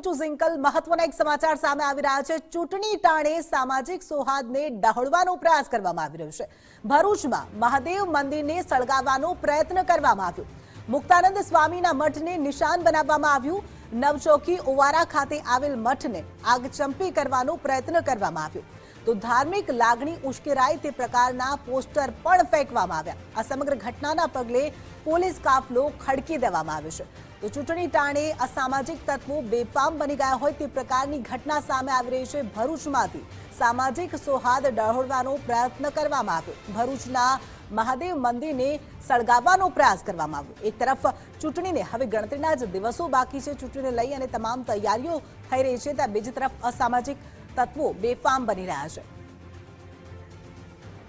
ઝિંકલ એક સમાચાર સામે આવી રહ્યા છે. ચૂંટણી ટાણે સામાજિક સૌહાર્દને ડહોળવાનો પ્રયાસ કરવામાં આવી રહ્યો છે. ભરૂચમાં મહાદેવ મંદિરને સળગાવવાનો પ્રયત્ન કરવામાં આવ્યો. મુક્તાનંદ સ્વામીના મઠને નિશાન બનાવવામાં આવ્યું. નવચોકી ઓવારા ખાતે આવેલ મઠને આગ ચંપી કરવાનો પ્રયત્ન કરવામાં આવ્યો. તો ધાર્મિક લાગણી ઉશ્કેરાય તે પ્રકારના પોસ્ટર પણ ફેંકવામાં આવ્યા. આ સમગ્ર ઘટનાના પગલે પોલીસ કાફલો ખડકી દેવામાં આવ્યો છે. તો ચૂંટણી ટાણે અસામાજિક તત્વો બેફામ બની ગયા હોય તે પ્રકારની ઘટના સામે આવી રહી છે ભરૂચમાંથી. સામાજિક સૌહાર્દ ડહોળવાનો પ્રયત્ન કરવામાં આવ્યો. ભરૂચના મહાદેવ મંદિરને સળગાવવાનો પ્રયાસ કરવામાં આવ્યો. એક તરફ ચૂંટણીને હવે ગણતરીના જ દિવસો બાકી છે ચૂંટણીને લઈ અને તમામ તૈયારીઓ થઈ રહી છે, ત્યાં બીજી તરફ અસામાજિક તત્વો બેફામ બની રહ્યા છે.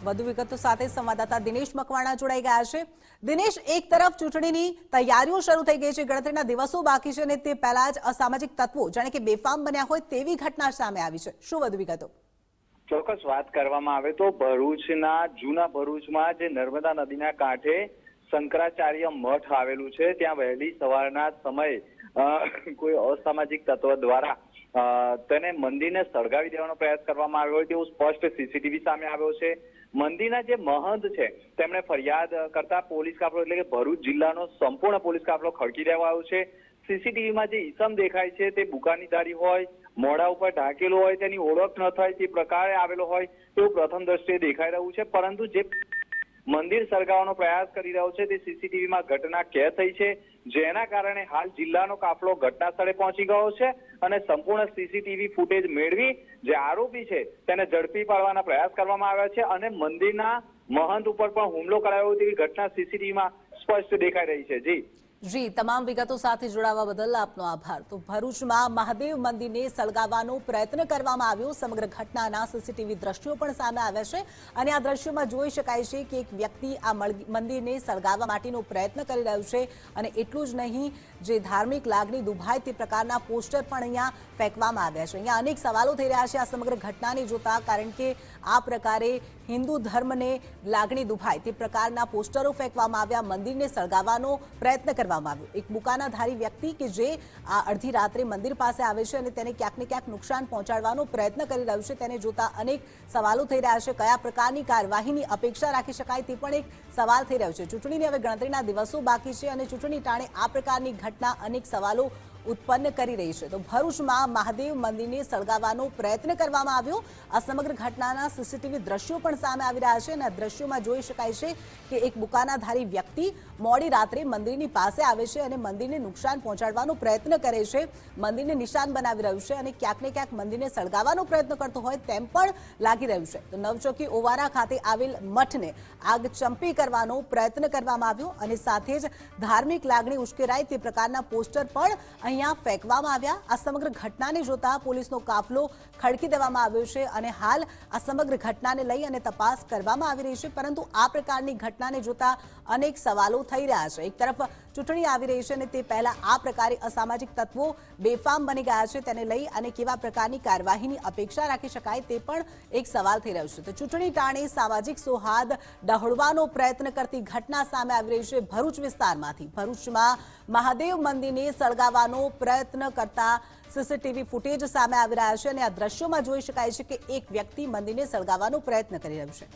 વધુ વિગતો સાથે સંવાદદાતા દિનેશ મકવાણા જોડાઈ ગયા છે. દિનેશ, એક તરફ ચૂંટણીની તૈયારીઓ શરૂ થઈ ગઈ છે, ગણતરીના દિવસો બાકી છે અને તે પહેલા જ અસામાજિક તત્વો, જાણે કે બેફામ બન્યા હોય તેવી ઘટના સામે આવી છે. શું વધુ વિગતો? ચોક્કસ વાત કરવામાં આવે તો ભરૂચના, જૂના ભરૂચમાં જે નર્મદા નદીના કાંઠે શંકરાચાર્ય મઠ આવેલું છે, ત્યાં વહેલી સવારના સમયે કોઈ અસામાજિક તત્વ દ્વારા તેને મંદિરને સળગાવી દેવાનો પ્રયાસ કરવામાં આવ્યો હોય તેવું સ્પષ્ટ સીસીટીવી સામે આવ્યો છે. મંદિરના જે મહંત છે, તેમણે ફરિયાદ કરતા પોલીસ કાફલો, એટલે કે ભરૂચ જિલ્લાનો સંપૂર્ણ પોલીસ કાફલો ખડકી દેવાયો છે. સીસીટીવીમાં જે ઈસમ દેખાય છે, તે બુકાનીદારી હોય, મોઢા ઉપર ઢાંકેલો હોય, તેની ઓળખ ન થાય તે પ્રકારે આવેલો હોય, તેવું પ્રથમ દ્રષ્ટિએ દેખાઈ રહ્યું છે. પરંતુ જે મંદિર સળગાવવાનો પ્રયાસ કરી રહ્યો છે. તે સીસીટીવીમાં ઘટના કેદ થઈ છે. જેના કારણે હાલ જિલ્લાનો કાફલો ઘટના સ્થળે પહોંચી ગયો છે અને સંપૂર્ણ સીસીટીવી ફૂટેજ મેળવી જે આરોપી છે તેને ઝડપી પાડવાના પ્રયાસ કરવામાં આવ્યા છે અને મંદિરના મહંત ઉપર પણ હુમલો કરાયો તેવી ઘટના સીસીટીવીમાં સ્પષ્ટ દેખાઈ રહી છે. જી. જી, તમામ વિગતો સાથે જોડાવા બદલ આપનો આભાર. તો ભરૂચમાં મહાદેવ મંદિરને સળગાવવાનો પ્રયત્ન કરવામાં આવ્યો. સમગ્ર ઘટનાના સીસીટીવી દ્રશ્યો પણ સામે આવ્યા છે. અને આ દ્રશ્યોમાં જોઈ શકાય છે કે એક વ્યક્તિ આ મંદિરને સળગાવવા માટેનો પ્રયત્ન કરી રહ્યો છે. અને એટલું જ નહીં, જે ધાર્મિક લાગણી દુભાય તે પ્રકારના પોસ્ટર પણ અહીંયા ફેંકવામાં આવ્યા છે. અહીંયા અનેક સવાલો થઈ રહ્યા છે આ સમગ્ર ઘટનાને જોતા, કારણ કે આ પ્રકારે હિન્દુ ધર્મને લાગણી દુભાય તે પ્રકારના પોસ્ટરો ફેંકવામાં આવ્યા. મંદિરને સળગાવવાનો પ્રયત્ન કરવામાં આવ્યો. એક બુકાનાધારી વ્યક્તિ કે જે આ અડધી રાત્રે મંદિર પાસે આવે છે અને તેને ક્યાંક ને ક્યાંક નુકસાન પહોંચાડવાનો પ્રયત્ન કરી રહ્યું છે, તેને જોતા અનેક સવાલો થઈ રહ્યા છે. કયા પ્રકારની કાર્યવાહીની અપેક્ષા રાખી શકાય તે પણ એક સવાલ થઈ રહ્યો છે. ચૂંટણીની હવે ગણતરીના દિવસો બાકી છે અને ચૂંટણી ટાણે આ પ્રકારની ઘટના અનેક સવાલો ઉત્પન્ન કરી રહી છે. તો ભરૂચમાં મહાદેવ મંદિરને સળગાવવાનો પ્રયત્ન કરવામાં આવ્યો. આ સમગ્ર ઘટનાના સીસીટીવી દ્રશ્યો પણ સામે આવી રહ્યા છે અને દ્રશ્યોમાં જોઈ શકાય છે કે એક બુકાનાધારી વ્યક્તિ મોડી રાત્રે મંદિરની પાસે આવે છે અને મંદિરને નુકસાન પહોંચાડવાનો પ્રયત્ન કરે છે. મંદિરને નિશાન બનાવી રહ્યું છે અને ક્યાંક ને ક્યાંક મંદિરને સળગાવવાનો પ્રયત્ન કરતો હોય તેમ પણ લાગી રહ્યું છે. તો નવચોકી ઓવારા ખાતે આવેલ મઠને આગ ચંપી કરવાનો પ્રયત્ન કરવામાં આવ્યો અને સાથે જ ધાર્મિક લાગણી ઉશ્કેરાય તે પ્રકારના પોસ્ટર પણ અહીંયા ફેંકવામાં આવ્યા. આ સમગ્ર ઘટનાને જોતા પોલીસનો કાફલો ખડકી દેવામાં આવ્યો છે અને હાલ આ સમગ્ર ઘટનાને લઈ અને તપાસ કરવામાં આવી રહી છે. પરંતુ આ પ્રકારની ઘટનાને જોતા અનેક સવાલો થઈ રહ્યા છે. એક તરફ ચૂંટણી આવી રહી છે અને તે પહેલા આ પ્રકારે અસામાજિક તત્વો બેફામ બની ગયા છે તેને લઈ અને કેવા પ્રકારની કાર્યવાહીની અપેક્ષા રાખી શકાય તે પણ એક સવાલ થઈ રહ્યો છે. તો ચૂંટણી ટાણે સામાજિક સૌહાર્દ ડહોળવાનો પ્રયત્ન કરતી ઘટના સામે આવી રહી છે ભરૂચ વિસ્તારમાંથી. ભરૂચમાં મહાદેવ મંદિરને સળગાવવાનો પ્રયત્ન કરતા સીસીટીવી ફૂટેજ સામે આવી રહ્યા છે અને આ દ્રશ્યોમાં જોઈ શકાય છે કે એક વ્યક્તિ મંદિરને સળગાવવાનો પ્રયત્ન કરી રહ્યો છે.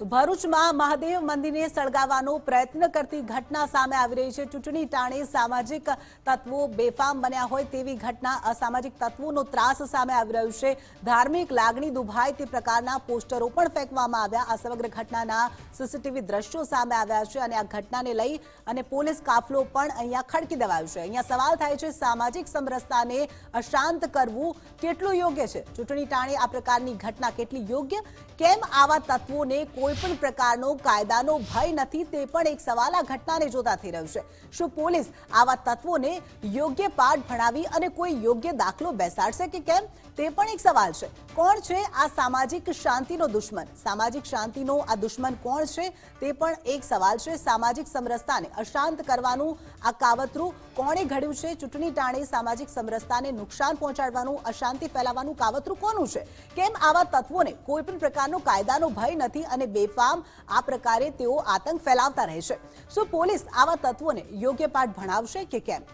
તો ભરૂચમાં મહાદેવ મંદિરને સળગાવવાનો પ્રયત્ન કરતી ઘટના સામે આવી રહી છે. ચૂંટણી ટાણે સામાજિક તત્વો બેફામ બન્યા હોય તેવી ઘટના અસામાજિક તત્વોનો ત્રાસ સામે આવી રહ્યું છે. ધાર્મિક લાગણી દુભાય તે પ્રકારના પોસ્ટરો પણ ફેંકવામાં આવ્યા. આ સમગ્ર ઘટનાના સીસીટીવી દ્રશ્યો સામે આવ્યા છે અને આ ઘટનાને લઈ અને પોલીસ કાફલો પણ અહીંયા ખડકી દેવાયો છે. અહીંયા સવાલ થાય છે, સામાજિક સમરસતાને અશાંત કરવું કેટલું યોગ્ય છે? ચૂંટણી ટાણે આ પ્રકારની ઘટના કેટલી યોગ્ય? કેમ આવા તત્વોને કોઈ કોઈ પણ પ્રકારનો કાયદાનો ભય નથી, તે પણ એક સવાલ આ ઘટનાને જોતા થઈ રહ્યું છે. શું પોલીસ આવા તત્વોને યોગ્ય પાઠ ભણાવી અને કોઈ યોગ્ય દાખલો બેસાડશે કે કેમ? તે પણ એક સવાલ છે. કોણ છે આ સામાજિક શાંતિનો દુશ્મન? સામાજિક શાંતિનો આ દુશ્મન કોણ છે? તે પણ એક સવાલ છે. સામાજિક સમરસતાને અશાંત કરવાનું આ કાવતરું કોણે ઘડ્યું છે? ચૂંટણી ટાણે સામાજિક સમરસતાને નુકસાન પહોંચાડવાનું, અશાંતિ ફેલાવવાનું કાવતરું કોનું છે? કેમ આવા તત્વોને કોઈ પણ પ્રકારનો કાયદાનો ભય નથી અને બેફામ આ પ્રકારે તેઓ આતંક ફેલાવતા રહે છે. શું પોલીસ આવા તત્વોને યોગ્ય પાઠ ભણાવશે કે કેમ?